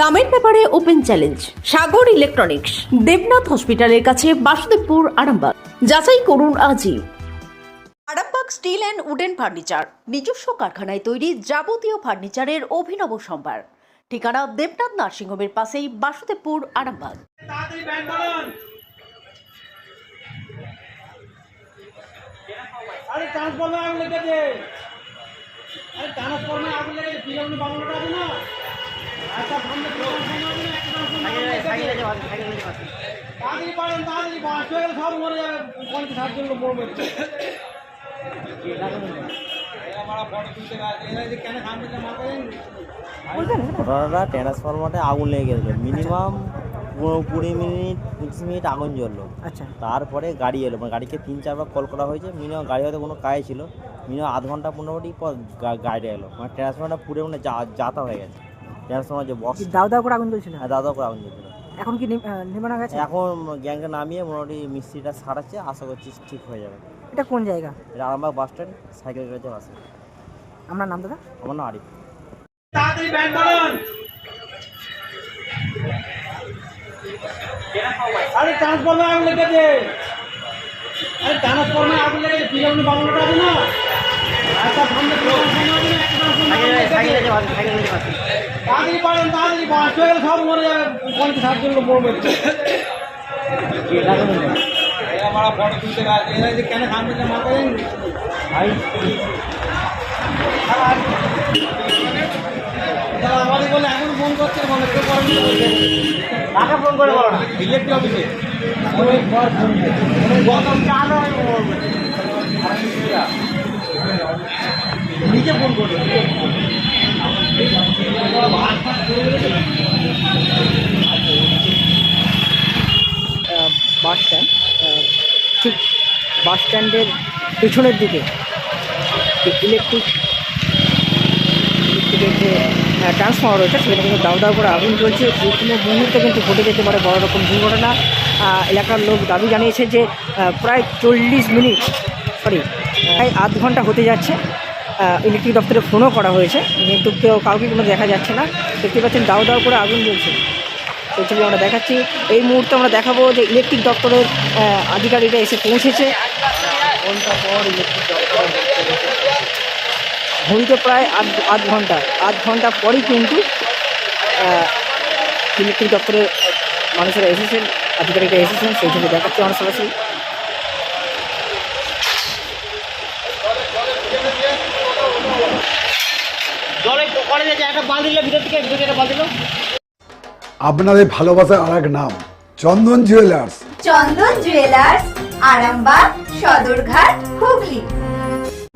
দামের ব্যাপারে open challenge, Sagar electronics, Debnath হসপিটালের কাছে বাসুদেবপুর, আরামবাগ। যাচাই করুন আজই। Arambagh steel and wooden furniture, নিজস্ব কারখানায় তৈরি যাবতীয় ফার্নিচারের অভিনব সম্ভার। ঠিকানা দেবনাথ নার্সিংহোমের পাশেই বাসুদেবপুর, আরামবাগ। তাড়াতাড়ি আরে ট্রান্সফর্মে আগুন লেগেছে। আরে ট্রান্সফর্মে আগুন লেগেছে। বাংলাটা আছে না? তাড়াতাড়ি পারেন হয়ে গেলে সব মরে যাবে পঞ্চাশ ষাট জন মরবে ঘটনাটা ট্রান্সফরমারে আগুন লেগে গেছিল। মিনিমাম কুড়ি মিনিট পঁচিশ মিনিট আগুন জ্বললো। আচ্ছা। তারপরে গাড়ি এলো। মানে গাড়িকে তিন চারবার কল করা হয়েছে। মিনিমাম গাড়ি হয়তো কোনো কাজে ছিল। মিনিমাম আধ ঘণ্টা পনেরো মিনিট পর গা- গাড়িটা এলো। মানে ট্রান্সফরমারটা পুরো মানে যা- যাতা হয়ে গেছে। ট্রান্সফরমার যে বক্স দাও দাও করে আগুন জ্বলছিল? দাদা করে আগুন জ্বলছিল। এখন কি নিম- নিভানো গেছে এখন গ্যাংকে নামিয়ে মোটামুটি মিস্ত্রিটা সারাচ্ছে আশা করছি ঠিক হয়ে যাবে। এটা কোন জায়গা? এটা আরামবাগ বাস স্ট্যান্ড সাইকেল গ্যারেজের পাশে আপনার নাম দাদা? আমার নাম আরিফ। তাড়াতাড়ি ব্যান্ড আরে আগুন লেগেছে আরে আগুন লেগেছে পিলাগুলো বাংলাটা আছে না। তাড়াতাড়ি পারেন তাড়াতাড়ি বাস হয়ে সব মরে যাবে পঞ্চাশ ষাট জন লোক মরবে আমার বলে এখন ফোন করছে মানে কেউ করেনি কাকে ফোন করে বলো না ইলেকট্রিক অফিসে গতম চালু নিজে ফোন বাস স্ট্যান্ড ঠিক বাস স্ট্যান্ডের পেছনের দিকে ইলেকট্রিক যে ট্রান্সফর্মার রয়েছে, সেখানে কিন্তু দাও দাও করে আগুন চলছে যে কোনো মুহূর্তে কিন্তু ঘটে যেতে পারে বড় রকম দুর্ঘটনা। এলাকার লোক দাবি জানিয়েছে যে প্রায় চল্লিশ মিনিট সরি প্রায় আধ ঘণ্টা হতে যাচ্ছে। ইলেকট্রিক দপ্তরে ফোনও করা হয়েছে। কিন্তু কেউ কাউকে কোনো দেখা যাচ্ছে না। দেখতে পাচ্ছেন দাও দাও করে আগুন জ্বলছে। সেই ছবি আমরা দেখাচ্ছি। এই মুহূর্তে আমরা দেখাবো যে ইলেকট্রিক দপ্তরের আধিকারিকরা এসে পৌঁছেছে। ঘড়িতে প্রায় আধ আধ ঘণ্টা। আধ ঘণ্টা পরই কিন্তু ইলেকট্রিক দপ্তরের মানুষেরা এসেছেন, আধিকারিকরা এসেছেন। সেই ছবি দেখাচ্ছি আমরা সরাসরি। আপনাদের ভালোবাসার আর এক নাম চন্দন জুয়েলার্স চন্দন জুয়েলার্স আরামবাগ সদরঘাট হুগলি।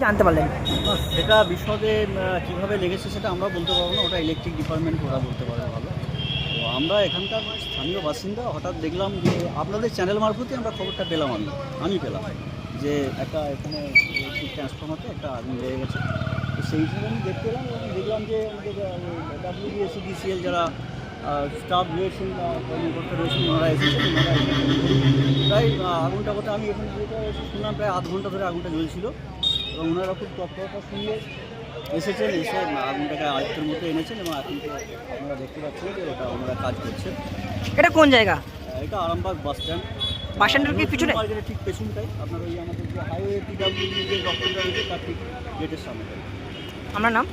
জানতে পারলেন। সেটা বিশদে কীভাবে লেগেছে সেটা আমরা বলতে পারব না ওটা ইলেকট্রিক ডিপার্টমেন্ট ওরা বলতে পারবে ভালো। তো আমরা এখানকার স্থানীয় বাসিন্দা হঠাৎ দেখলাম যে আপনাদের চ্যানেল মারফতে আমরা খবরটা পেলাম আমি আমি পেলাম। যে একটা এখানে ইলেকট্রিক ট্রান্সফর্মারতে একটা আগুন লেগে গেছে। তো সেই হিসেবে আমি দেখতে এলাম এবং দেখলাম যে আমাদের ডাব্লিউবিএসি ডিসিএল যারা স্টাফ রয়েছেন কর্মকর্তা রয়েছেন ওনারা এসেছেন ওনারা প্রায় আগুনটা কথা আমি এখানে যেটা শুনলাম প্রায় আধ ঘণ্টা ধরে আগুনটা জ্বলছিল এবং ওনারা খুব তৎপরতার সঙ্গে এসেছেন এসে আগুনটাকে আয়ত্তের মধ্যে এনেছেন এবং এখন তো আপনারা দেখতে পাচ্ছেন যে ওটা ওনারা কাজ করছেন। এটা কোন জায়গা? এটা আরামবাগ বাস স্ট্যান্ড। বাস স্ট্যান্ডের কি পিছনে? মার্কেটের ঠিক পেছনটাই আপনার ওই আমাদের যে হাইওয়ে পিডাব্লিউ যে দপ্তরটা রয়েছে তার ঠিক গেটের সামনে। আপনার নাম?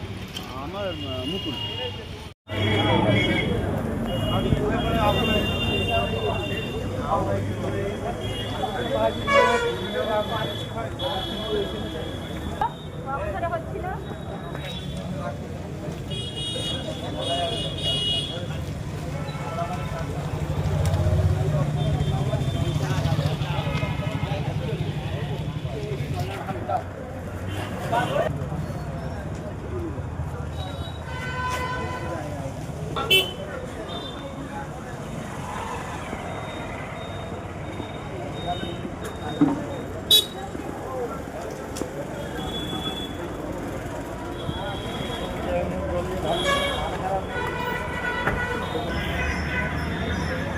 আমার মুকুল আহ, মুকুল।